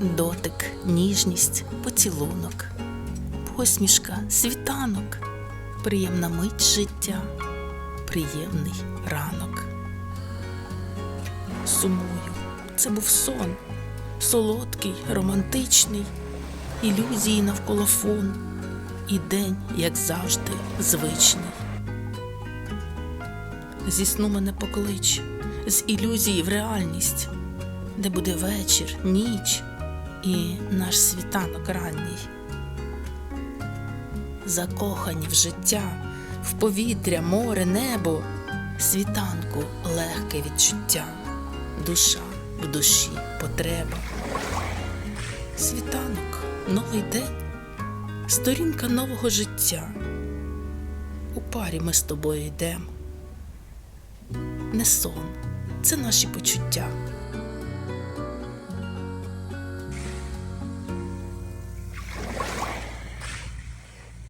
дотик, ніжність, поцілунок, посмішка, світанок, приємна мить життя, приємний ранок. Сумую, це був сон, солодкий, романтичний, ілюзії навколо фон, і день, як завжди, звичний. Зі сну мене поклич, з ілюзії в реальність, де буде вечір, ніч і наш світанок ранній. Закохані в життя, в повітря, море, небо, світанку легке відчуття, душа в душі потреба. Світанок, новий день, сторінка нового життя. У парі ми з тобою йдемо. Не сон, це наші почуття.